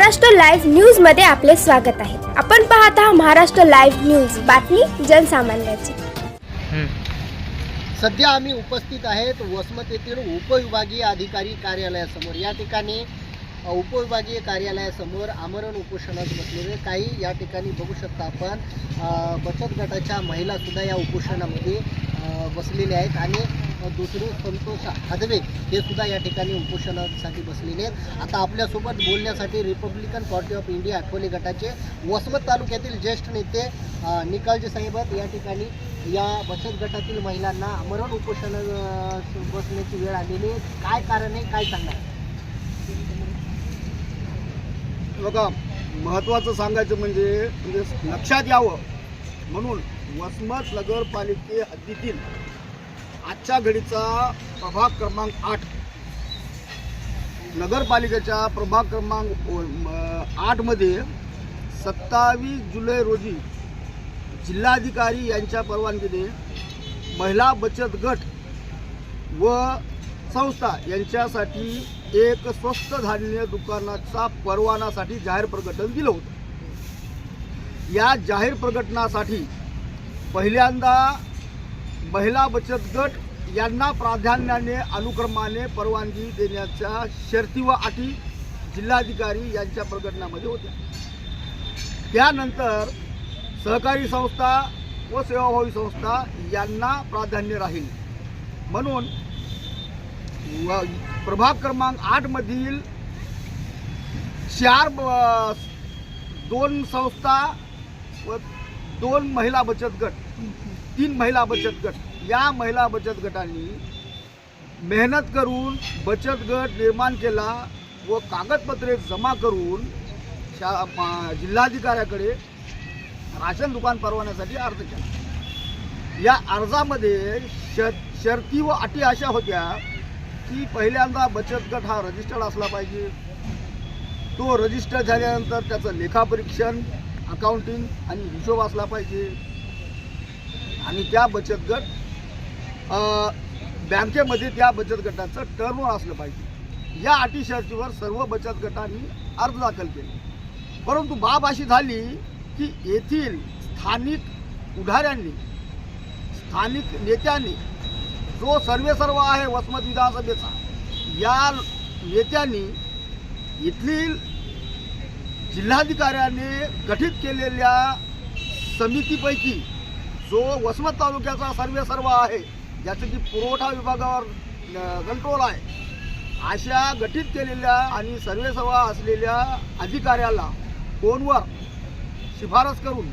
Maharashtra live न्यूजमध्ये आपले स्वागत आहे. आपण पाहत आहात महाराष्ट्र लाईव्ह न्यूज. बातमी जनसामान्याची. सध्या आम्ही उपस्थित आहेत वसमत येथील उपविभागीय अधिकारी कार्यालयासमोर. या ठिकाणी उपविभागीय कार्यालयासमोर आमरण उपोषणात बसलेले काही या ठिकाणी बघू शकता आपण. बचत गटाच्या महिलासुद्धा या उपोषणामध्ये बसलेले आहेत. आणि दुसरे संतोष हादवे हे सुद्धा या ठिकाणी उपोषणासाठी बसलेले आहेत. आता आपल्यासोबत बोलण्यासाठी Republican Party of India Akole गटाचे वसमत तालुक्यातील ज्येष्ठ नेते निकालजी निकालजे साहेब या ठिकाणी या बचत गटातील महिलांना आमरण उपोषण बसण्याची वेळ आलेली आहे. काय कारण आहे? काय सांगणार बघा महत्त्वाचं सांगायचं म्हणजे म्हणजे लक्षात यावं. म्हणून वसमत नगरपालिके हद्दीतील आजच्या घडीचा प्रभाग क्रमांक आठ नगरपालिकेच्या प्रभाग क्रमांक आठमध्ये सत्तावीस जुलै रोजी जिल्हाधिकारी यांच्या परवानगीने महिला बचत गट व संस्था यांच्यासाठी एक स्वस्त धान्य दुकानाचा परवानासाठी जाहीर प्रकटन दिलं होतं. या जाहीर प्रकटनासाठी पहिल्यांदा महिला बचत गट यांना प्राधान्याने अनुक्रमाने परवानगी देण्याच्या शर्ती व अटी जिल्हाधिकारी यांच्या प्रकटनामध्ये होत्या. त्यानंतर सहकारी संस्था व सेवाभावी संस्था यांना प्राधान्य राहील. म्हणून प्रभाग क्रमांक आठमधील चार ब- दोन संस्था व दोन महिला बचत गट तीन महिला बचत गट. या महिला बचत गटांनी मेहनत करून बचत गट निर्माण केला व कागदपत्रे जमा करून शा मा- जिल्हाधिकाऱ्याकडे राशन दुकान परवान्यासाठी अर्ज केला. या अर्जामध्ये शर शर्ती व अटी अशा होत्या की पहिल्यांदा बचत गट हा रजिस्टर्ड असला पाहिजे. तो रजिस्टर झाल्यानंतर त्याचं लेखापरीक्षण अकाउंटिंग आणि हिशोब असला पाहिजे. आणि त्या बचत गट बँकेमध्ये त्या बचत गटाचं टर्न असलं पाहिजे. या अटी शर्तीवर सर्व बचत गटांनी अर्ज दाखल केले. परंतु बाब अशी झाली की येथील स्थानिक उधाऱ्यांनी स्थानिक नेत्यांनी जो सर्वेसर्व आहे वसमत विधानसभेचा या नेत्यांनी येथील जिल्हाधिकाऱ्याने गठीत केलेल्या समितीपैकी जो वसमत तालुक्याचा सर्वेसर्व आहे ज्याचं की पुरवठा विभागावर कंट्रोल आहे अशा गठीत केलेल्या आणि सर्वेसर्वा असलेल्या अधिकाऱ्याला फोनवर शिफारस करून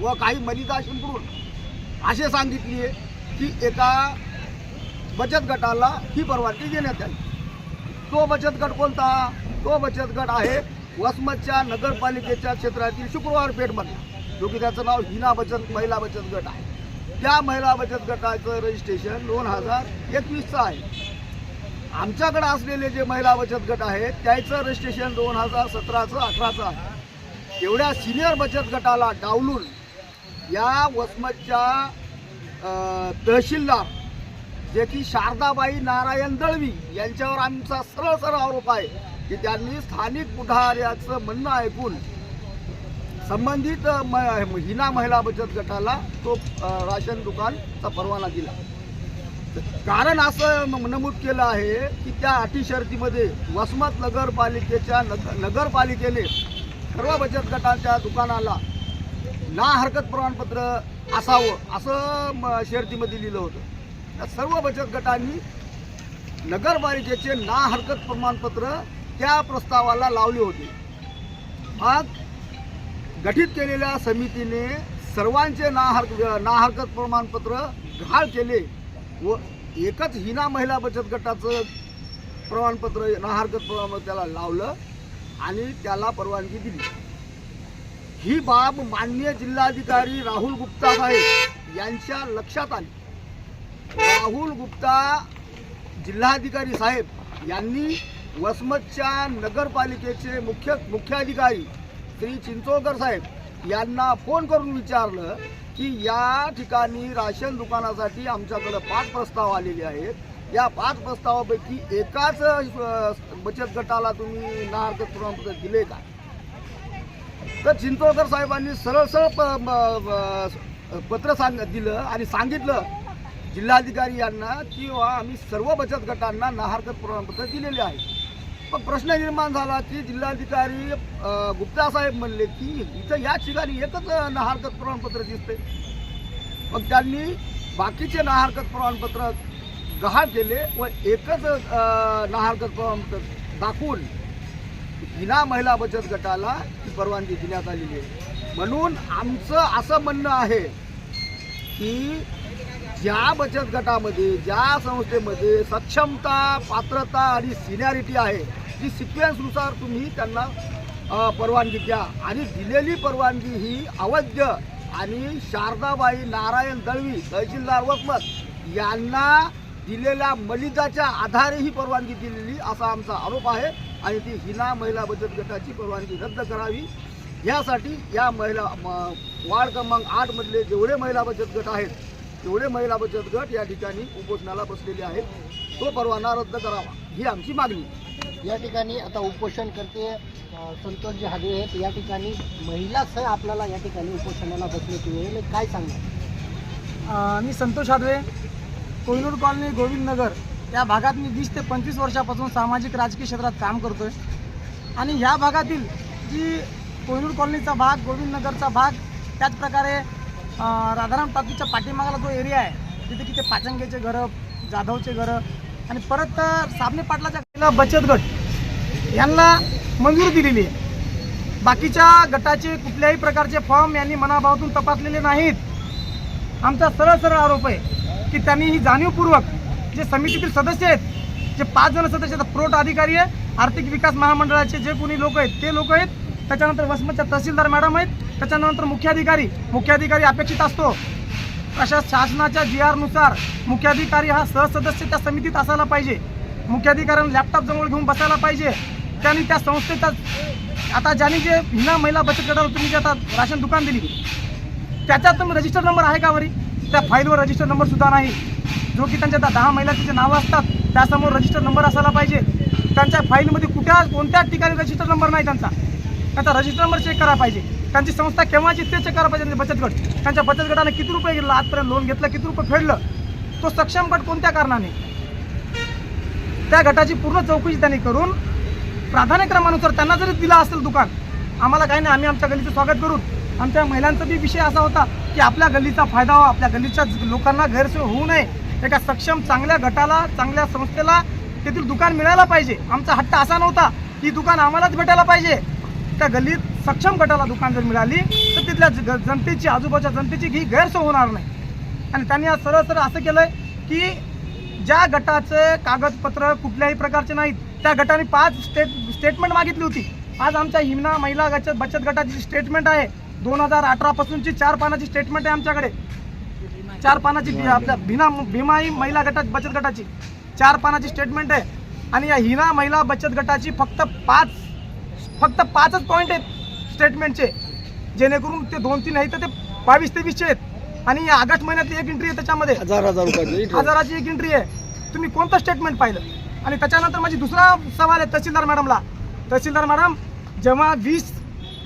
व काही मलिदा शिंपडून असे सांगितले की एका बचत गटाला ही परवानगी देण्यात आली. तो बचत गट कोणता? तो बचत गट आहे वसमतच्या नगरपालिकेच्या क्षेत्रातील शुक्रवार पेठमधला जो की त्याचं नाव हिना बचत महिला बचत गट आहे. त्या महिला बचत गटाचं रजिस्ट्रेशन दोन हजार एकवीसचं आहे. आमच्याकडे असलेले जे महिला बचत गट आहेत त्याचं रजिस्ट्रेशन दोन हजार सतराचं अठराचं आहे. एवढ्या सिनियर बचत गटाला डावलून या वसमतच्या तहसीलदार जे की शारदाबाई नारायण दळवी यांच्यावर आमचा सरळ सरळ आरोप आहे. की त्यांनी स्थानिक पुढाऱ्याचं म्हणणं ऐकून संबंधित म- हिना महिला बचत गटाला तो राशन दुकानचा परवाना दिला. कारण असं म- नमूद केलं आहे की त्या अटी शर्तीमध्ये वसमत नगरपालिकेच्या नग नगरपालिकेने सर्व बचत गटाच्या दुकानाला ना हरकत प्रमाणपत्र असावं असं शर्तीमध्ये लिहिलं होतं. त्या सर्व बचत गटांनी नगरपालिकेचे ना हरकत प्रमाणपत्र त्या प्रस्तावाला लावले होते. मग गठीत केलेल्या समितीने सर्वांचे ना हर ना हरकत प्रमाणपत्र घाळ केले व एकच हिना महिला बचत गटाचं प्रमाणपत्र ना हरकत प्रमाणपत्र त्याला लावलं आणि त्याला परवानगी दिली. ही बाब माननीय जिल्हाधिकारी राहुल गुप्ता साहेब यांच्या लक्षात आली. राहुल गुप्ता जिल्हाधिकारी साहेब यांनी वसमतच्या नगरपालिकेचे मुख्य मुख्याधिकारी श्री चिंचोळकर साहेब यांना फोन करून विचारलं की या ठिकाणी राशन दुकानासाठी आमच्याकडं पाच प्रस्ताव आलेले आहेत. या पाच प्रस्तावापैकी एकाच बचत गटाला तुम्ही नाहरकत प्रमाणपत्र दिले का? तर चिंचोळकर साहेबांनी सरळ सरळ प- पत्र सांग दिलं आणि सांगितलं जिल्हाधिकारी यांना की आम्ही सर्व बचत गटांना नाहरकत प्रमाणपत्र दिलेले आहे प्रश्न निर्माण झाला की जिल्हाधिकारी गुप्ता साहेब म्हणले की इथं या ठिकाणी एकच नाहरकत प्रमाणपत्र दिसते मग त्यांनी बाकीचे नाहरकत प्रमाणपत्र गहाळ केले व एकच नाहरकत प्रमाणपत्र दाखवून विना महिला बचत गटाला ती परवानगी देण्यात आलेली आहे. म्हणून आमचं असं म्हणणं आहे की ज्या बचत गटामध्ये ज्या संस्थेमध्ये सक्षमता पात्रता आणि सिनियरिटी आहे ती सिक्वेन्सनुसार तुम्ही त्यांना परवानगी द्या. आणि दिलेली परवानगी ही अवैध आणि शारदाबाई नारायण दळवी तहसीलदार वसमत यांना दिलेल्या मलिदाच्या आधारे ही परवानगी दिलेली असा आमचा आरोप आहे. आणि ती हिना महिला बचत गटाची परवानगी रद्द करावी. यासाठी या महिला म- वार्ड क्रमांक आठमधले जेवढे महिला बचत गट आहेत तेवढे महिला बचत गट या ठिकाणी उपोषणाला बसलेले आहेत. तो परवाना रद्द करावा ही आमची मागणी. या ठिकाणी आता उपोषण करते संतोषजी हागे आहेत या ठिकाणी महिलासह आपल्याला या ठिकाणी उपोषणाला बसण्याची वेळ. काय सांगणार? मी संतोष हादवे कोहिनूर कॉलनी गोविंद नगर. या भागात मी वीस ते पंचवीस वर्षापासून सामाजिक राजकीय क्षेत्रात काम करतोय. आणि ह्या भागातील जी कोहिनूर कॉलनीचा भाग गोविंद नगरचा भाग त्याचप्रकारे राधाराम टाकीच्या पाठीमागाला जो एरिया आहे तिथे किती पाचंगेचे घरं जाधवचे घरं आणि परत अ, साबणे पाटलाच्या बचत गट. यांना मंजुरी दिलेली आहे. बाकीच्या गटाचे कुठल्याही प्रकारचे फॉर्म यांनी मनाभावातून तपासलेले नाहीत. आमचा सरळ सरळ आरोप आहे की त्यांनी ही जाणीवपूर्वक जे समितीतील सदस्य आहेत जे पाच जण सदस्य आहेत प्रोट अधिकारी आहे आर्थिक विकास महामंडळाचे जे कोणी लोक आहेत ते लोक आहेत. त्याच्यानंतर वसमतच्या तहसीलदार मॅडम आहेत. त्याच्यानंतर मुख्याधिकारी मुख्याधिकारी अपेक्षित असतो. अशा शासनाच्या जी आरनुसार मुख्याधिकारी हा सहसदस्य त्या समितीत असायला पाहिजे. मुख्याधिकाऱ्यांना लॅपटॉप जवळ घेऊन बसायला पाहिजे. त्यांनी त्या संस्थेचा आता ज्यांनी जे हिना महिला बचत गटाला तुम्ही जे आता राशन दुकान दिली त्याच्यात तुम्ही रजिस्टर नंबर आहे का वरी? त्या फाईलवर रजिस्टर नंबर सुद्धा नाही. जो की त्यांच्या दहा महिलाचे जे नावं असतात त्यासमोर रजिस्टर नंबर असायला पाहिजे. त्यांच्या फाईलमध्ये कुठ्या कोणत्या ठिकाणी रजिस्टर नंबर नाही त्यांचा. त्यांचा रजिस्टर नंबर चेक करायला पाहिजे. त्यांची संस्था केव्हाची ते चेक करायला पाहिजे. त्यांचे बचत गट त्यांच्या बचत गटाने किती रुपये घेतलं आजपर्यंत लोन घेतलं किती रुपये फेडलं? तो सक्षम गट कोणत्या कारणाने? त्या गटाची पूर्ण चौकशी त्यांनी करून प्राधान्यक्रमानुसार त्यांना जरी दिलं असेल दुकान आम्हाला काही नाही आम्ही आमच्या गल्लीचं स्वागत करू आमच्या महिलांचा बी विषय असा होता की आपल्या गल्लीचा फायदा व्हावा आपल्या गल्लीच्या लोकांना गैरसोय होऊ नये. एका सक्षम चांगल्या गटाला चांगल्या संस्थेला तेथील दुकान मिळायला पाहिजे. आमचा हट्ट असा नव्हता की दुकान आम्हालाच भेटायला पाहिजे. त्या गल्लीत सक्षम गटाला दुकान जर मिळाली तर तिथल्या ज- जनतेची आजूबाजूच्या जनतेची ही गैरसोय होणार नाही. आणि त्यांनी आज सरळ सरळ असं केलंय की ज्या गटाचे कागदपत्र कुठल्याही प्रकारचे नाहीत त्या गटाने पाच स्टेट स्टेटमेंट मागितली होती. आज आमच्या हिमना महिला गचत बचत गटाची स्टेटमेंट आहे. दोन हजार अठरापासूनची चार पानाची स्टेटमेंट आहे आमच्याकडे. चार पानाची आपल्या भिना भीमाई महिला गटात बचत गटाची चार पानाची स्टेटमेंट आहे. आणि या हिना महिला बचत गटाची फक्त पाच फक्त पाचच पॉईंट आहेत स्टेटमेंटचे जेणेकरून ते दोन तीन आहेत तर ते बावीस तेवीसचे आहेत. आणि या ऑगस्ट महिन्यातली एक एंट्री आहे त्याच्यामध्ये. हजार हजार रुपयाचे. हजाराची एक एंट्री आहे. तुम्ही कोणतं स्टेटमेंट पाहिलं? आणि त्याच्यानंतर माझी दुसरा सवाल आहे तहसीलदार मॅडमला. तहसीलदार मॅडम जेव्हा वीस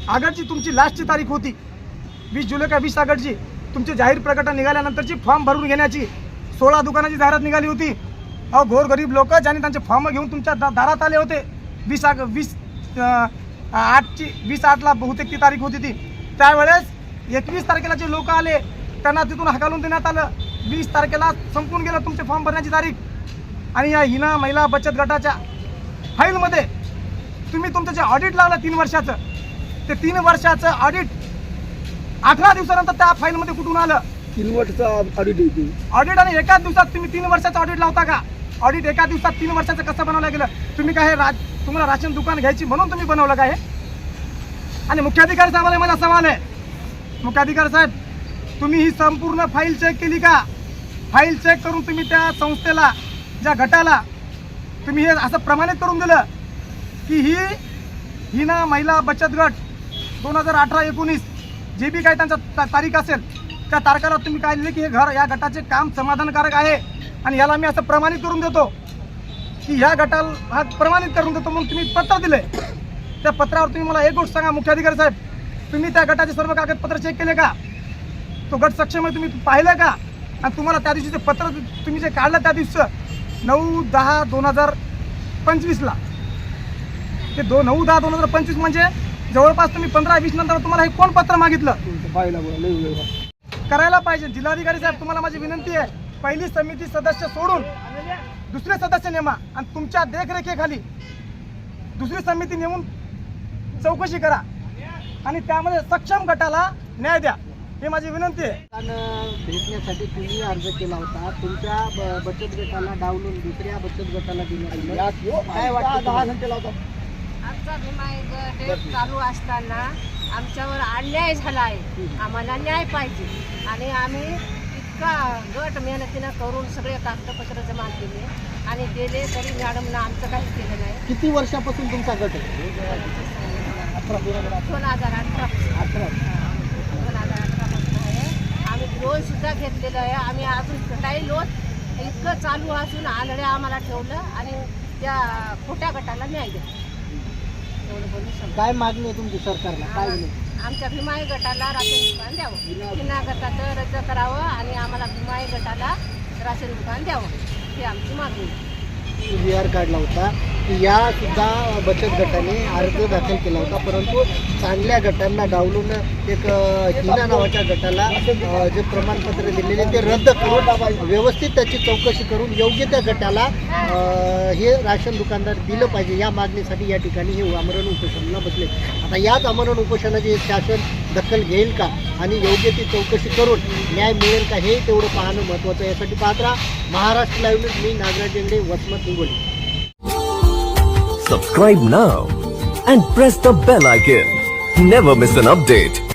ऑगस्टची तुमची लास्टची तारीख होती वीस जुलै का वीस ऑगस्टची तुमची जाहीर प्रकटन निघाल्यानंतरची फॉर्म भरून घेण्याची सोळा दुकानाची जाहिरात निघाली होती. अहो गोरगरीब लोक ज्यांनी त्यांचे फॉर्म घेऊन तुमच्या दा- दारात आले होते. वीस आग वीस आठची वीस आठला बहुतेक ती तारीख होती ती. त्यावेळेस एकवीस तारखेला जे लोक आले त्यांना तिथून हकालून देण्यात आलं. वीस तारखेला संपून गेलं तुमचे फॉर्म भरण्याची तारीख. आणि या हिना महिला बचत गटाच्या फाईलमध्ये तुम्ही तुमचं जे ऑडिट लावलं तीन वर्षाचं ते तीन वर्षाचं ऑडिट अठरा दिवसानंतर त्या फाईलमध्ये कुठून आलं? तीन वर्षचा ऑडिट ऑडिट आणि एकाच दिवसात तुम्ही तीन वर्षाचं ऑडिट लावता का? ऑडिट एका दिवसात तीन वर्षाचं कसं बनवलं गेलं? तुम्ही काय हे रा तुम्हाला राशन दुकान घ्यायची म्हणून तुम्ही बनवलं काय हे? आणि मुख्याधिकारी साहेबांना मला सवाल आहे. मुख्याधिकारी साहेब तुम्ही ही संपूर्ण फाईल चेक केली का? फाईल चेक करून तुम्ही त्या संस्थेला ज्या गटाला तुम्ही हे असं प्रमाणित करून दिलं की ही हिना महिला बचत गट दोन हजार अठरा एकोणीस जे बी काय त्यांचा तारीख असेल त्या तारखेला तुम्ही काय लिहिले की हे घर या गटाचे काम समाधानकारक आहे? आणि याला मी असं प्रमाणित करून देतो की ह्या गटाला हा प्रमाणित करून देतो म्हणून तुम्ही पत्र दिले त्या पत्रावर तुम्ही मला एक गोष्ट सांगा मुख्याधिकारी साहेब. तुम्ही त्या गटाचे सर्व कागदपत्र चेक केले का? तो गट सक्षम आहे तुम्ही पाहिलं का? आणि तुम्हाला त्या दिवशीचे पत्र तुम्ही जे काढलं त्या दिवशीचं नऊ दहा दोन हजार पंचवीसला ते दो नऊ दहा दोन हजार पंचवीस म्हणजे जवळपास तुम्ही पंधरा वीस नंतर तुम्हाला हे कोण पत्र मागितलं? करायला पाहिजे. जिल्हाधिकारी साहेब तुम्हाला माझी विनंती आहे. पहिली समिती सदस्य सोडून दुसरे सदस्य नेमा आणि तुमच्या देखरेखीखाली दुसरी समिती नेमून चौकशी करा. आणि त्यामध्ये सक्षम गटाला न्याय द्या. ही माझी विनंती आहे. भेटण्यासाठी तुम्ही अर्ज केला होता. तुमच्या बचत गटाला डावलून दुसऱ्या बचत गटाला वाटतं तुम्हाला? आमचा गट चालू असताना आमच्यावर अन्याय झाला आहे. आम्हाला न्याय पाहिजे. आणि आम्ही इतका गट मेहनतीनं करून सगळे कागदपत्र जमा केले आणि दिले तरी मॅडमनं आमचं काही केलं नाही. किती वर्षापासून तुमचा गट आहे? दोन हजार अठरा. अठरा. दोन हजार अठरापासून आहे. आम्ही लोन सुद्धा घेतलेलं आहे. आम्ही अजून काही लोन इतकं चालू असून आलडे आम्हाला ठेवलं आणि त्या खोट्या गटाला न्याय दिला. एवढं बोलू शकतो. काय मागणी आहे तुमची सरकारला? काय? आमच्या भीमाई गटाला राशन दुकान द्यावं. किना गटाचं रद्द करावं आणि आम्हाला भीमाई गटाला राशन दुकान द्यावं. ही आमची मागणी आहे. आर काढला होता. यासुद्धा या सुद्धा बचत गटाने अर्ज दाखल केला होता. परंतु चांगल्या गटांना डावलून एक हिना नावाच्या गटाला जे प्रमाणपत्र दिलेले ते रद्द करून व्यवस्थित त्याची चौकशी करून योग्य त्या गटाला हे राशन दुकानदार दिलं पाहिजे. या मागणीसाठी या ठिकाणी हे आमरण उपोषणाला बसले. आता याच आमरण उपोषणाचे शासन दखल घेईल का? आणि योग्य ती चौकशी करून न्याय मिळेल का? हे तेवढं पाहणं महत्त्वाचं आहे. यासाठी पाहत राहा. Maharashtra live news me Nagraj Jengade Vasmat Hingoli. Subscribe now and press the bell icon never miss an update